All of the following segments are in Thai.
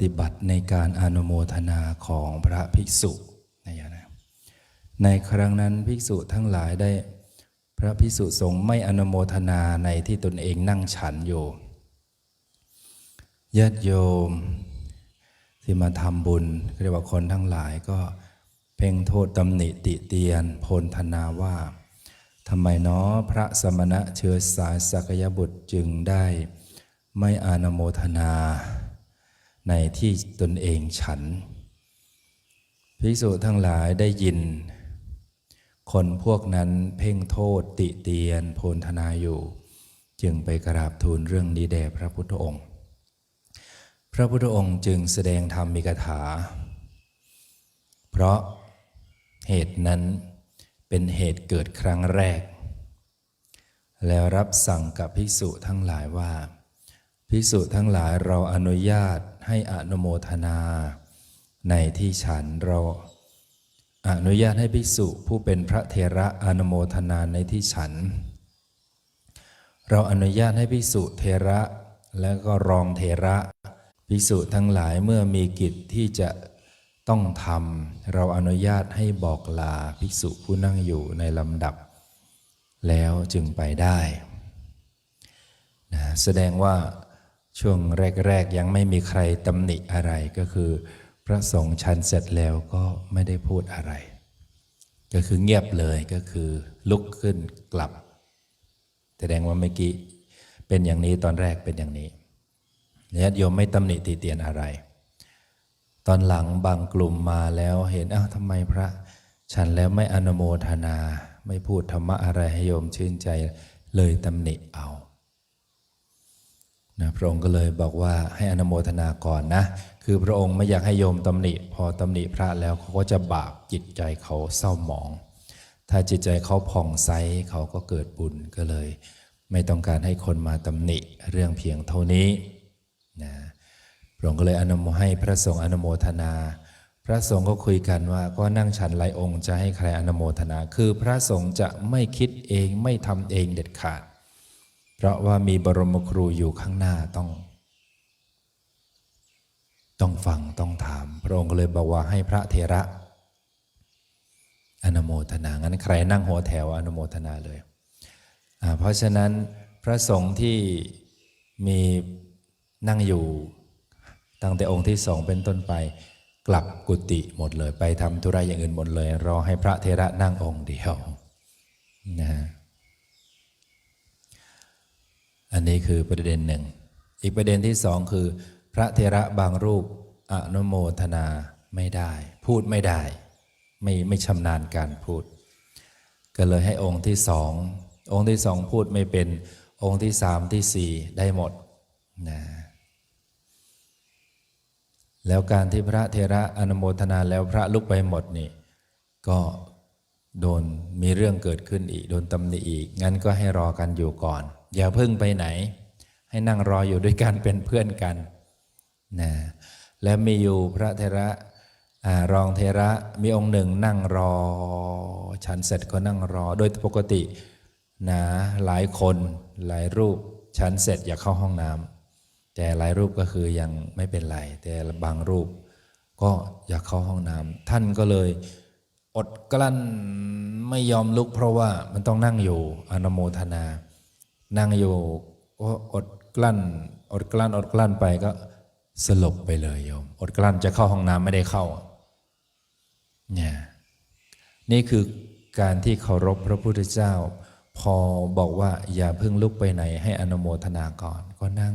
ฏิบัติในการอนุโมทนาของพระภิกษุนยมนะในครั้งนั้นภิกษุทั้งหลายได้ พระภิกษุสงฆ์ไม่อนุโมทนาในที่ตนเองนั่งฉันอยู่ญาติโยม ที่มาทำบุญเรียกว่าคนทั้งหลายก็เพ่งโทษตำหนิติเตียนพลธนาว่าทำไมเนาะพระสมณะเชื้อสายสักยบุตรจึงได้ไม่อนโมทนา ในที่ตนเองฉัน ภิกษุทั้งหลายได้ยิน คนพวกนั้นเพ่งโทษติเตียนโพลธนาอยู่ จึงไปกราบทูลเรื่องนี้แด่พระพุทธองค์ พระพุทธองค์จึงแสดงธรรมมิกถา เพราะเหตุนั้นเป็นเหตุเกิดครั้งแรก แล้วรับสั่งกับภิกษุทั้งหลายว่า ภิกษุทั้งหลายเราอนุญาตให้อนุโมทนา ในที่ฉันเราอนุญาตให้ภิกษุผู้เป็นพระเทระอนุโมทนาในที่ฉัน เราอนุญาตให้ภิกษุเทระและก็รองเทระภิกษุทั้งหลายเมื่อมีกิจที่จะต้องทำเราอนุญาตให้บอกลาภิกษุผู้นั่งอยู่ในลำดับ แล้วจึงไปได้นะแสดงว่า ช่วงแรก ๆ ยังไม่มีใครตำหนิอะไรก็คือ พระสงฆ์ชันเสร็จแล้วก็ไม่ได้พูดอะไร ก็คือเงียบเลยก็คือลุกขึ้นกลับ แสดงว่าเมื่อกี้เป็นอย่างนี้ตอนแรกเป็นอย่างนี้ญาติโยมไม่ตำหนิติเตียนอะไร ตอนหลังบางกลุ่มมาแล้วเห็นอ้าวทำไมพระฉันแล้วไม่อนโมทนา ไม่พูดธรรมะอะไรให้โยมชื่นใจเลยตำหนิเอา นะพระองค์ก็เลยบอกว่าให้อนโมทนาก่อนนะ คือพระองค์ไม่อยากให้โยมตำหนิ พอตำหนิพระแล้วเขาก็จะบาปจิตใจเขาเศร้าหมอง ถ้าจิตใจเขาผ่องใสเขาก็เกิดบุญก็เลย ไม่ต้องการให้คนมาตำหนิเรื่องเพียงเท่านี้นะพระองค์ก็เลยอนโมให้พระสงฆ์อนโมทนา พระสงฆ์ก็คุยกันว่าก็นั่งฉันหลายองค์จะให้ใครอนโมทนา คือพระสงฆ์จะไม่คิดเองไม่ทำเองเด็ดขาด เพราะว่ามีบรมครูอยู่ข้างหน้าต้อง ต้องฟังต้องถาม พระองค์ก็เลยบอกว่าให้พระเทระอนโมทนา งั้นใครนั่งหัวแถวอนโมทนาเลย เพราะฉะนั้นพระสงฆ์ที่มีนั่งอยู่ตั้งแต่องค์ที่สองเป็นต้นไป กลับกุฏิหมดเลย ไปทำธุระอย่างอื่นหมดเลย รอให้พระเทระนั่งองค์เดียวนะฮะ อันนี้คือประเด็นหนึ่ง อีกประเด็นที่สองคือ พระเทระบางรูปอนุโมทนาไม่ได้ พูดไม่ได้ ไม่ไม่ชำนาญการพูด ก็เลยให้องค์ที่สององค์ที่สองพูดไม่เป็นองค์ที่สามที่สี่ได้หมดนะแล้วการที่พระเทระอนุโมทนาแล้วพระลุกไปหมดนี่ก็โดนมีเรื่องเกิดขึ้นอีก โดนตำหนิอีก งั้นก็ให้รอกันอยู่ก่อน อย่าเพิ่งไปไหน ให้นั่งรออยู่ด้วยกันเป็นเพื่อนกันนะแล้วมีอยู่พระเทระอรองเทระมีองค์หนึ่งนั่งรอ ฉันเสร็จก็นั่งรอ โดยปกตินะหลายคนหลายรูปฉันเสร็จอยากเข้าห้องน้ำแต่หลายรูปก็คือยังไม่เป็นไร แต่บางรูปก็อยากเข้าห้องน้ำท่านก็เลยอดกลั้นไม่ยอมลุกเพราะว่ามันต้องนั่งอยู่อนโมทนา นั่งอยู่ก็อดกลั้น อดกลั้น อดกลั้นไปก็สลบไปเลยโยม อดกลั้นจะเข้าห้องน้ำไม่ได้เข้าเนี่ยนี่คือการที่เคารพพระพุทธเจ้า พอบอกว่าอย่าเพิ่งลุกไปไหน ให้อนโมทนาก่อน ก็นั่ง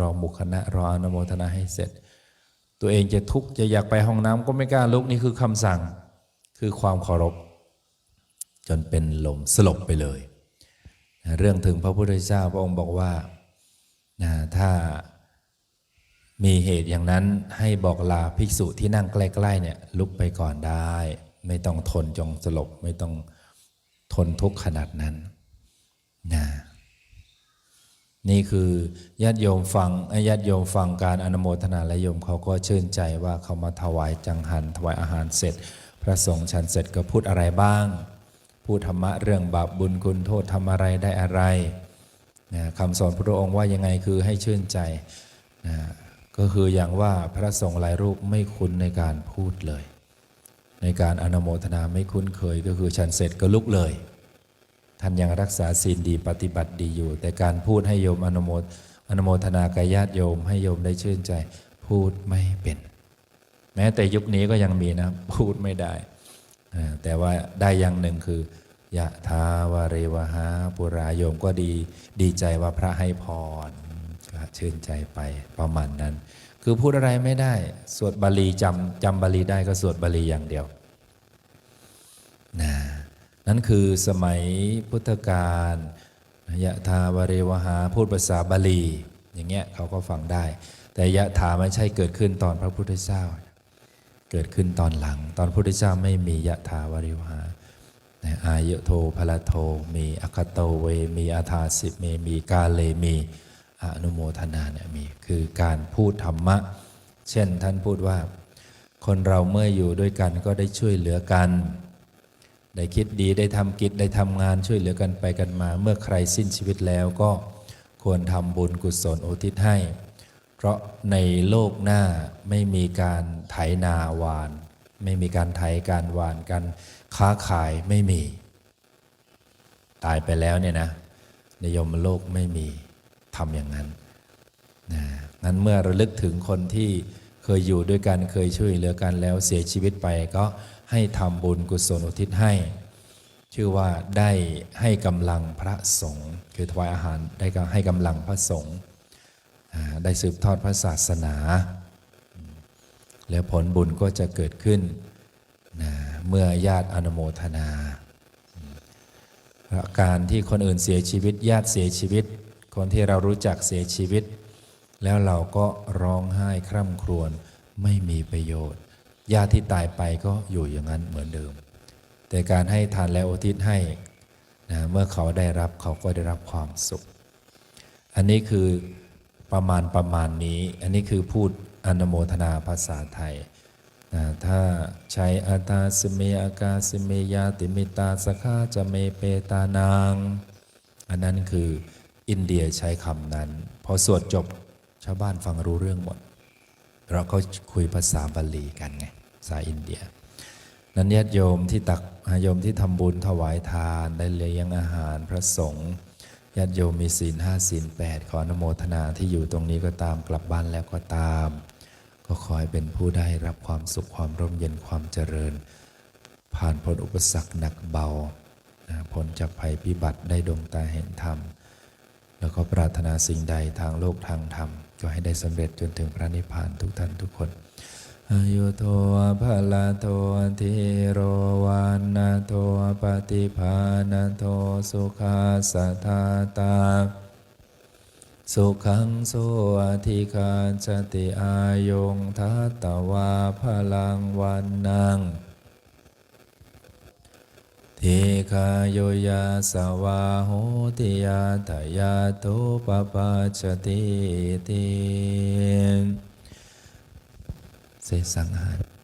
รอหมุขณะรออนโมทนาให้เสร็จ ตัวเองจะทุกข์จะอยากไปห้องน้ำก็ไม่กล้าลุกนี่คือคำสั่ง คือความเคารพ จนเป็นลมสลบไปเลย เรื่องถึงพระพุทธเจ้าพระองค์บอกว่านะถ้ามีเหตุอย่างนั้นให้บอกลาภิกษุที่นั่งใกล้ๆเนี่ยลุกไปก่อนได้ ไม่ต้องทนจงสลบ ไม่ต้องทนทุกข์ขนาดนั้นนะนี่คือญาติโยมฟังญาติโยมฟังการอนโมทนาและโยมเขาก็ชื่นใจว่าเขามาถวายจังหันถวายอาหารเสร็จ พระสงฆ์ฉันเสร็จก็พูดอะไรบ้าง พูดธรรมะเรื่องบาปบุญคุณโทษทำอะไรได้อะไรนะคำสอนพระองค์ว่ายังไงคือให้ชื่นใจนะก็คืออย่างว่าพระสงฆ์หลายรูปไม่คุ้นในการพูดเลย ในการอนโมทนาไม่คุ้นเคยก็คือฉันเสร็จก็ลุกเลย ท่านยังรักษาศีลดีปฏิบัติดีอยู่ แต่การพูดให้โยมอนโมทอนโมทนากายญาติโยม ให้โยมได้ชื่นใจ พูดไม่เป็น แม้แต่ยุคนี้ก็ยังมีนะ พูดไม่ได้ แต่ว่าได้อย่างหนึ่งคือยะทาวาเรวหาปุราโยมก็ดีดีใจว่าพระให้พรก็ชื่นใจไปประมาณนั้น คือพูดอะไรไม่ได้ สวดบาลีจำจำบาลีได้ก็สวดบาลีอย่างเดียวนะนั่นคือสมัยพุทธกาลยะทาวาเรวหาพูดภาษาบาลี อย่างเงี้ยเขาก็ฟังได้ แต่ยะถาไม่ใช่เกิดขึ้นตอนพระพุทธเจ้า เกิดขึ้นตอนหลัง ตอนพระพุทธเจ้าไม่มียะถาวริวหาอายโทพละโท มีอคโตเว มีอาทาสิเม มีกาเลมีอนุโมทนาเนี่ยมี คือการพูดธรรมะ เช่นท่านพูดว่า คนเราเมื่ออยู่ด้วยกันก็ได้ช่วยเหลือกัน ได้คิดดีได้ทำกิจได้ทำงานช่วยเหลือกันไปกันมา เมื่อใครสิ้นชีวิตแล้วก็ควรทำบุญกุศลอุทิศให้ ราะในโลกหน้าไม่มีการไถนาวาน ไม่มีการไถการวานการค้าขายไม่มี ตายไปแล้วเนี่ยนะในยมโลกไม่มีทำอย่างนั้นนะงั้นเมื่อระลึกถึงคนที่เคยอยู่ด้วยกันเคยช่วยเหลือกันแล้วเสียชีวิตไปก็ให้ทำบุญกุศลอุทิศให้ ชื่อว่าได้ให้กำลังพระสงฆ์คือถวายอาหารได้ก็ให้กำลังพระสงฆ์ ได้สืบทอดพระศาสนา แล้วผลบุญก็จะเกิดขึ้นนะเมื่อญาติอนุโมทนาเพราการที่คนอื่นเสียชีวิต ญาติเสียชีวิต คนที่เรารู้จักเสียชีวิต แล้วเราก็ร้องไห้คร่ำครวญไม่มีประโยชน์ ญาติที่ตายไปก็อยู่อย่างนั้นเหมือนเดิม แต่การให้ทานและอุทิศให้นะเมื่อเขาได้รับเขาก็ได้รับความสุข อันนี้คือ ประมาณประมาณนี้ อันนี้คือพูดอนโมทนาภาษาไทยนะถ้าใช้อัตาสเมอากาสเมยาติมิตาสคาจะเมเปตานาง อันนั้นคืออินเดียใช้คำนั้น พอสวดจบชาวบ้านฟังรู้เรื่องหมด เราก็คุยภาษาบาลีกันไงภาษาอินเดีย นั้นญาติโยมที่ตักโยมที่ทำบุญถวายทานได้เลี้ยงอาหารพระสงฆ์ ญาติโยมมีศีลห้าศีลแปดขออนโมทนาที่อยู่ตรงนี้ก็ตามกลับบ้านแล้วก็ตาม ก็ขอให้เป็นผู้ได้รับความสุขความร่มเย็นความเจริญ ผ่านพ้นอุปสรรคหนักเบาพ้นจากภัยพิบัติได้ดวงตาเห็นธรรม แล้วก็ปรารถนาสิ่งใดทางโลกทางธรรม ก็ให้ได้สำเร็จจนถึงพระนิพพานทุกท่านทุกคน อายุโทภะละโททิโรวานาโทปฏิภาณโทสุขาสัทธาตา สุขังโสอธิคาจติอายงทัตตวาพลังวันนังทีคาโยยาสวาโหติยาทยาโทปปาชติติ เสสังหาร